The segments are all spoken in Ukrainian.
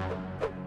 you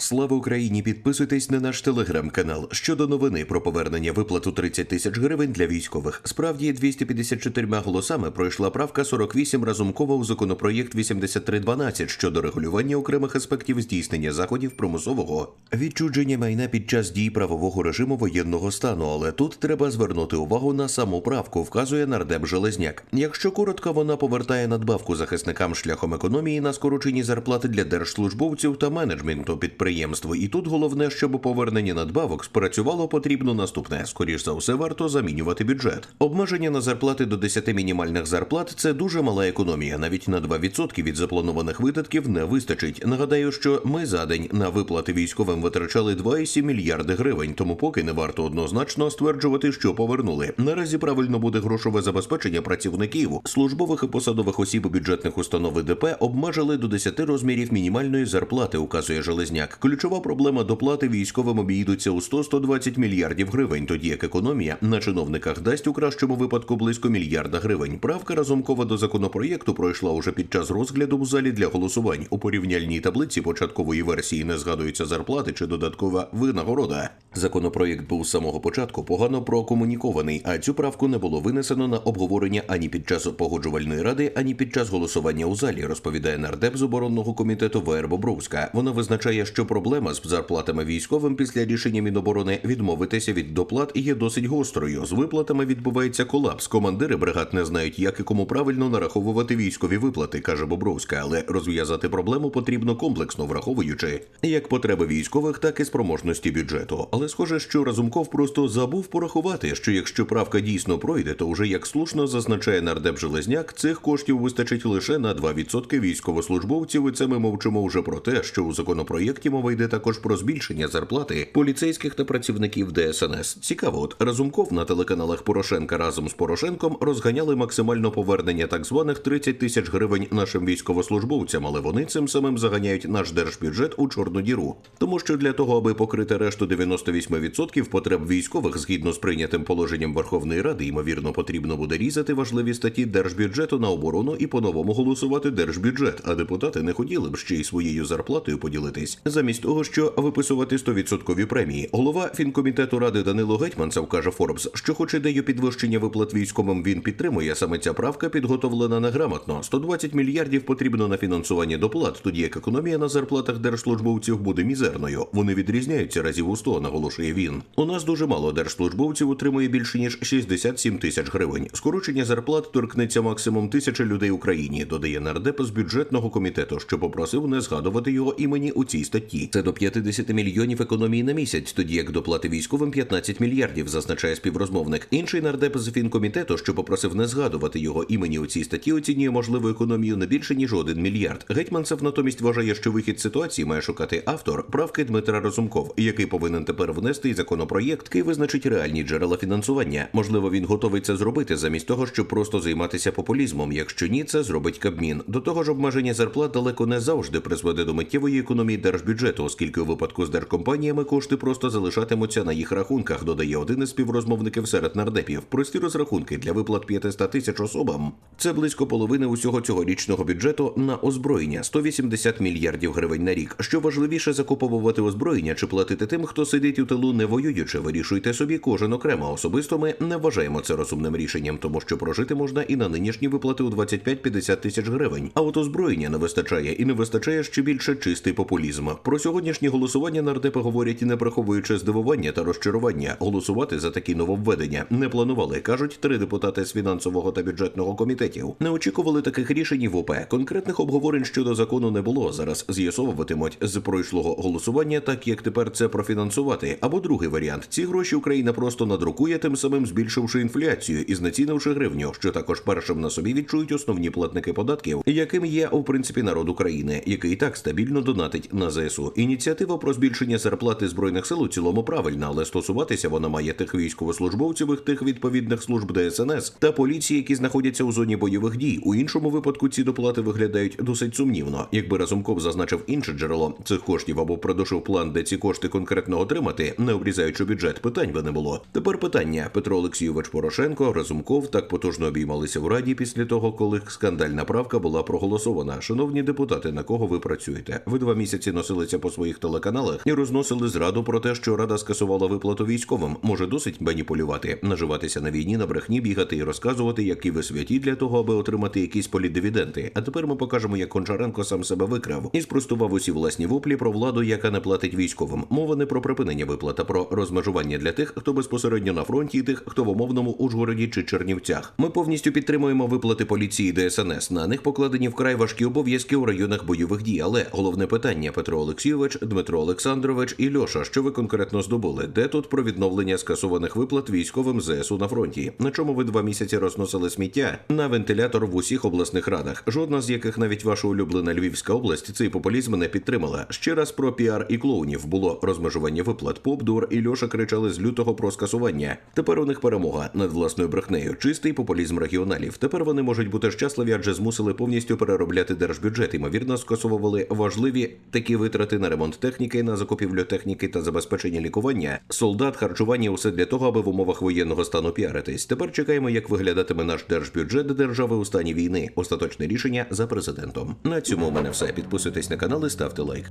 Слава Україні! Підписуйтесь на наш телеграм-канал щодо новини про повернення виплату 30 тисяч гривень для військових. Справді 254 голосами пройшла правка 48 Разумкова у законопроєкт 8312 щодо регулювання окремих аспектів здійснення заходів примусового відчудження майна під час дій правового режиму воєнного стану. Але тут треба звернути увагу на саму правку, вказує нардеп Железняк. Якщо коротко, вона повертає надбавку захисникам шляхом економії на скорочені зарплати для держслужбовців та менеджменту підприємств. І тут головне, щоб повернення надбавок спрацювало, потрібно наступне. Скоріш за все, варто замінювати бюджет. Обмеження на зарплати до 10 мінімальних зарплат це дуже мала економія. Навіть на 2% від запланованих видатків не вистачить. Нагадаю, що ми за день на виплати військовим витрачали 2,7 мільярди гривень, тому поки не варто однозначно стверджувати, що повернули. Наразі правильно буде грошове забезпечення працівників, службових і посадових осіб бюджетних установ ДП обмежили до 10 розмірів мінімальної зарплати, указує Железняк. Ключова проблема доплати військовим обійдуться у 100-120 мільярдів гривень, тоді як економія на чиновниках дасть у кращому випадку близько мільярда гривень. Правка разумкова до законопроєкту пройшла уже під час розгляду в залі для голосувань. У порівняльній таблиці початкової версії не згадуються зарплати чи додаткова винагорода. Законопроєкт був з самого початку погано прокомунікований, а цю правку не було винесено на обговорення ані під час погоджувальної ради, ані під час голосування у залі. Розповідає нардеп з оборонного комітету ВР Бобровська. Вона визначає, що проблема з зарплатами військовим після рішення Міноборони відмовитися від доплат є досить гострою. З виплатами відбувається колапс. Командири бригад не знають, як і кому правильно нараховувати військові виплати, каже Бобровська. Але розв'язати проблему потрібно комплексно, враховуючи як потреби військових, так і спроможності бюджету. Але схоже, що Разумков просто забув порахувати, що якщо правка дійсно пройде, то вже як слушно зазначає нардеп Железняк, цих коштів вистачить лише на 2% військовослужбовців. І це ми мовчимо вже про те, що у законопроєкті мова йде також про збільшення зарплати поліцейських та працівників ДСНС. Цікаво, от Разумков на телеканалах Порошенка разом з Порошенком розганяли максимально повернення так званих 30 тисяч гривень нашим військовослужбовцям, але вони цим самим заганяють наш держбюджет у чорну діру. Тому що для того, аби покрити решту 98% потреб військових згідно з прийнятим положенням Верховної Ради, ймовірно, потрібно буде різати важливі статті держбюджету на оборону і по-новому голосувати держбюджет. А депутати не хотіли б ще й своєю зарплатою поділитись, замість того, що виписувати 100% премії. Голова фінкомітету ради Данило Гетьманцев каже Форбс, що хоч ідею підвищення виплат військовим він підтримує. Саме ця правка підготовлена неграмотно. 120 мільярдів потрібно на фінансування доплат, тоді як економія на зарплатах держслужбовців буде мізерною. Вони відрізняються разів у 100, наголошує він. У нас дуже мало держслужбовців отримує більше ніж 67 тисяч гривень. Скорочення зарплат торкнеться максимум тисячі людей Україні. Додає нардеп з бюджетного комітету, що попросив не згадувати його імені у цій статті. Це до 50 мільйонів економії на місяць, тоді як доплати військовим 15 мільярдів, зазначає співрозмовник. Інший нардеп з фінкомітету, що попросив не згадувати його імені у цій статті, оцінює можливу економію не більше ніж один мільярд. Гетьманцев натомість вважає, що вихід ситуації має шукати автор правки Дмитра Разумков, який повинен тепер внести законопроєкт, який визначить реальні джерела фінансування. Можливо, він готовий це зробити замість того, щоб просто займатися популізмом. Якщо ні, це зробить Кабмін. До того ж, обмеження зарплат далеко не завжди призведе до миттєвої економії держбюджету, оскільки у випадку з держкомпаніями кошти просто залишатимуться на їх рахунках. Додає один із співрозмовників серед нардепів. Прості розрахунки для виплат 500 тисяч особам. Це близько половини усього цьогорічного бюджету на озброєння 180 мільярдів гривень на рік. Що важливіше закуповувати озброєння чи платити тим, хто сидить у тилу, не воюючи. Вирішуйте собі кожен окремо. Особисто ми не вважаємо це розумним рішенням, тому що прожити можна і на нинішні виплати у 25-50 тисяч гривень. А от озброєння не вистачає і не вистачає ще більше чистий популізм. Про сьогоднішнє голосування нардепи говорять не приховуючи здивування та розчарування. Голосувати за такі нововведення не планували, кажуть три депутати з фінансового та бюджетного комітетів. Не очікували таких рішень в ОП. Конкретних обговорень щодо закону не було. Зараз з'ясовуватимуть з пройшлого голосування, так як тепер це профінансувати. Або другий варіант: ці гроші Україна просто надрукує, тим самим збільшивши інфляцію і знецінивши гривню, що також першим на собі відчують основні платники податків, яким є у принципі народ України, який так стабільно донатить на ЗСУ. ЗСУ. Ініціатива про збільшення зарплати збройних сил у цілому правильна, але стосуватися вона має тих військовослужбовців, тих відповідних служб ДСНС та поліції, які знаходяться у зоні бойових дій. У іншому випадку ці доплати виглядають досить сумнівно. Якби Разумков зазначив інше джерело цих коштів або продовжив план, де ці кошти конкретно отримати, не обрізаючи бюджет, питань би не було. Тепер питання: Петро Олексійович Порошенко, Разумков так потужно обіймалися в раді після того, коли скандальна правка була проголосована. Шановні депутати, на кого ви працюєте? Ви два місяці носилися по своїх телеканалах і розносили зраду про те, що рада скасувала виплату військовим. Може досить маніпулювати, наживатися на війні, на брехні, бігати і розказувати, які ви святі для того, аби отримати якісь полідивіденти. А тепер ми покажемо, як Кончаренко сам себе викрав і спростував усі власні воплі про владу, яка не платить військовим. Мова не про припинення виплат, а про розмежування для тих, хто безпосередньо на фронті, і тих, хто в умовному Ужгороді чи Чернівцях. Ми повністю підтримуємо виплати поліції ДСНС. На них покладені вкрай важкі обов'язки у районах бойових дій. Але головне питання Петро Олексійович, Дмитро Олександрович і Льоша, що ви конкретно здобули? Де тут про відновлення скасованих виплат військовим ЗСУ на фронті? На чому ви два місяці розносили сміття на вентилятор в усіх обласних радах? Жодна з яких навіть ваша улюблена Львівська область цей популізм не підтримала. Ще раз про піар і клоунів було розмежування виплат. Поп, Дур і Льоша кричали з лютого про скасування. Тепер у них перемога над власною брехнею. Чистий популізм регіоналів. Тепер вони можуть бути щасливі, адже змусили повністю переробляти держбюджет. Ймовірно, скасовували важливі такі витрати на ремонт техніки, на закупівлю техніки та забезпечення лікування, солдат, харчування, усе для того, аби в умовах воєнного стану піаритись. Тепер чекаємо, як виглядатиме наш держбюджет держави у стані війни. Остаточне рішення за президентом. На цьому у мене все. Підписуйтесь на канал і ставте лайк.